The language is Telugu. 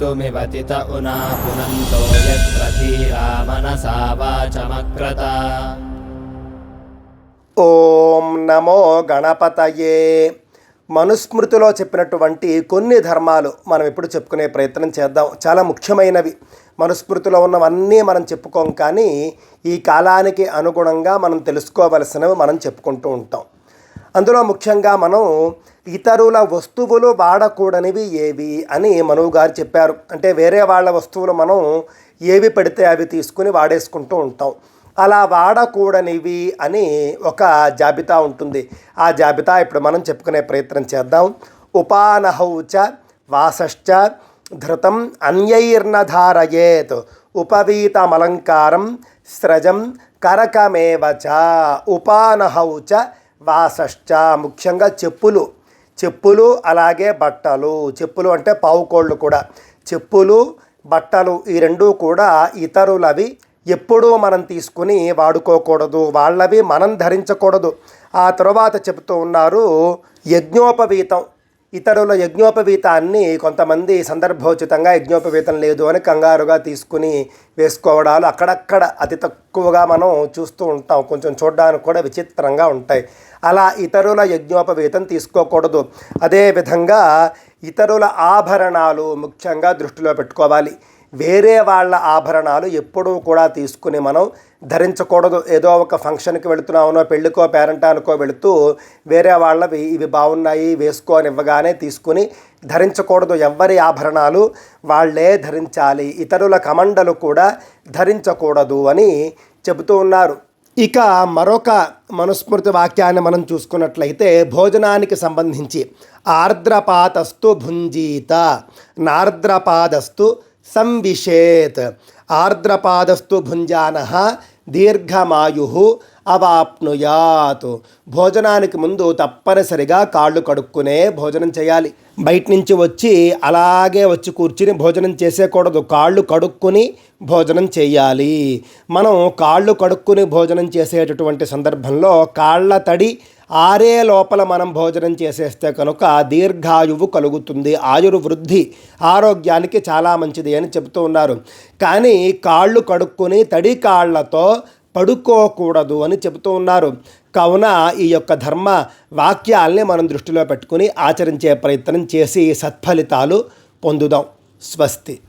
मृत्युमिवतित उना पुनन्तो यत्र धीरा मनसा वाचमक्रत ఓం నమో గణపతయే మనుస్మృతిలో చెప్పినటువంటి కొన్ని ధర్మాలు మనం ఇప్పుడు చెప్పుకునే ప్రయత్నం చేద్దాం చాలా ముఖ్యమైనవి మనుస్మృతిలో ఉన్నవన్నీ మనం చెప్పుకోం కానీ ఈ కాలానికి అనుగుణంగా మనం తెలుసుకోవలసినవి మనం చెప్పుకుంటూ ఉంటాం అందులో ముఖ్యంగా మనం ఇతరుల వస్తువులు వాడకూడనివి ఏవి అని మనువు గారు చెప్పారు. అంటే వేరే వాళ్ళ వస్తువులు మనం ఏవి పెడితే అవి తీసుకుని వాడేసుకుంటూ ఉంటాం. అలా వాడకూడనివి అని ఒక జాబితా ఉంటుంది. ఆ జాబితా ఇప్పుడు మనం చెప్పుకునే ప్రయత్నం చేద్దాం. ఉపానహౌచ వాసశ్చ ధృతం అన్యైర్నధారయేత్ ఉపవీతమలంకారం స్రజం కరకమేవచ ఉపానహౌచ వాసశ్చ ముఖ్యంగా చెప్పులు. చెప్పులు అలాగే బట్టలు. చెప్పులు అంటే పావుకోళ్ళు కూడా. చెప్పులు బట్టలు ఈ రెండూ కూడా ఇతరులవి ఎప్పుడూ మనం తీసుకుని వాడుకోకూడదు. వాళ్ళవి మనం ధరించకూడదు. ఆ తర్వాత చెబుతూ ఉన్నారు యజ్ఞోపవీతం. ఇతరుల యజ్ఞోపవీతాన్ని కొంతమంది సందర్భోచితంగా యజ్ఞోపవీతం లేదు అని కంగారుగా తీసుకుని వేసుకోవడాలు అక్కడక్కడ అతి తక్కువగా మనం చూస్తూ ఉంటాం. కొంచెం చూడడానికి కూడా విచిత్రంగా ఉంటాయి. అలా ఇతరుల యజ్ఞోపవీతం తీసుకోకూడదు. అదేవిధంగా ఇతరుల ఆభరణాలు ముఖ్యంగా దృష్టిలో పెట్టుకోవాలి. వేరే వాళ్ళ ఆభరణాలు ఎప్పుడూ కూడా తీసుకుని మనం ధరించకూడదు. ఏదో ఒక ఫంక్షన్కి వెళుతున్నామనో పెళ్ళికో పేరంటానికో వెళుతూ వేరే వాళ్ళవి ఇవి బాగున్నాయి వేసుకో అని ఇవ్వగానే తీసుకుని ధరించకూడదు. ఎవ్వరి ఆభరణాలు వాళ్ళే ధరించాలి. ఇతరుల కమండలు కూడా ధరించకూడదు అని చెబుతూ ఉన్నారు. ఇక మరొక మనుస్మృతి వాక్యాన్ని మనం చూసుకున్నట్లయితే భోజనానికి సంబంధించి ఆర్ద్రపాతస్తు భుంజీత నార్ద్రపాదస్తు సంవిషేత్ ఆర్ద్రపాదస్తు భుంజాన దీర్ఘమాయు అవాప్నుయాత్. భోజనానికి ముందు తప్పనిసరిగా కాళ్ళు కడుక్కునే భోజనం చేయాలి. బయట నుంచి వచ్చి అలాగే వచ్చి కూర్చుని భోజనం చేసేకూడదు. కాళ్ళు కడుక్కుని భోజనం చేయాలి. మనం కాళ్ళు కడుక్కుని భోజనం చేసేటటువంటి సందర్భంలో కాళ్ళ తడి ఆరే లోపల మనం భోజనం చేసేస్తే కనుక దీర్ఘాయువు కలుగుతుంది. ఆయుర్వృద్ధి ఆరోగ్యానికి చాలా మంచిది అని చెబుతూ ఉన్నారు. కానీ కాళ్ళు కడుక్కొని తడి కాళ్ళతో పడుకోకూడదు అని చెబుతూ ఉన్నారు. కావున ఈ యొక్క ధర్మ వాక్యాల్ని మనం దృష్టిలో పెట్టుకుని ఆచరించే ప్రయత్నం చేసి సత్ఫలితాలు పొందుదాం. స్వస్తి.